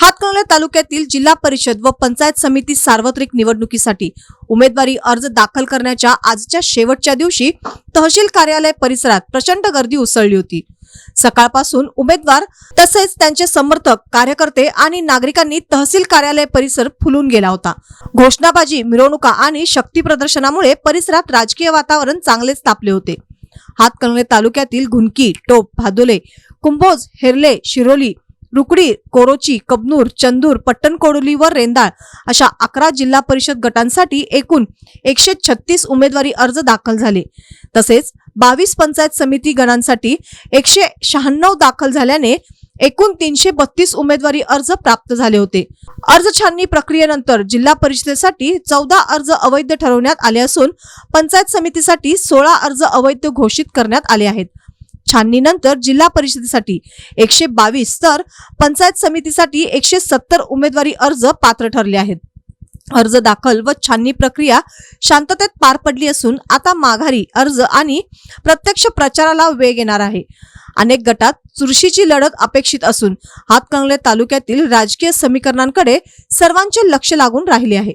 हातकणंगले तालुक्यातील जिल्हा परिषद व पंचायत समिती सार्वत्रिक निवडणुकीसाठी उमेदवारी अर्ज दाखल करण्याच्या आजच्या शेवटच्या दिवशी तहसील कार्यालय परिसरात प्रचंड गर्दी उसळली होती. सकाळपासून उमेदवार तसेच त्यांचे समर्थक कार्यकर्ते आणि नागरिकांनी तहसील कार्यालय परिसर फुलून गेला होता. घोषणाबाजी मिरवणुका आणि शक्ती प्रदर्शनामुळे परिसरात राजकीय वातावरण चांगलेच तापले होते. हातकणंगले तालुक्यातील घुनकी टोप भादोले कुंभोज हेरले शिरोली रुकडी कोरोची कबनूर चंदूर पट्टणकोडोली व रेंदाळ अशा अकरा जिल्हा परिषद गटांसाठी एकूण एकशे छत्तीस उमेदवारी अर्ज दाखल झाले. तसेच बावीस पंचायत समिती गणांसाठी एकशे शहाण्णव दाखल झाल्याने एकूण तीनशे बत्तीस उमेदवारी अर्ज प्राप्त झाले होते. अर्ज छाननी प्रक्रियेनंतर जिल्हा परिषदेसाठी चौदा अर्ज अवैध ठरवण्यात आले असून पंचायत समितीसाठी सोळा अर्ज अवैध घोषित करण्यात आले आहेत. छाननीनंतर जिल्हा परिषदेसाठी एकशे बावीस तर पंचायत समितीसाठी एकशे सत्तर उमेदवारी अर्ज पात्र ठरले आहेत. अर्ज दाखल व छाननी प्रक्रिया शांततेत पार पडली असून आता माघारी अर्ज आणि प्रत्यक्ष प्रचाराला वेग येणार आहे. अनेक गटात चुरशीची लढत अपेक्षित असून हातकंगले तालुक्यातील राजकीय समीकरणांकडे सर्वांचे लक्ष लागून राहिले आहे.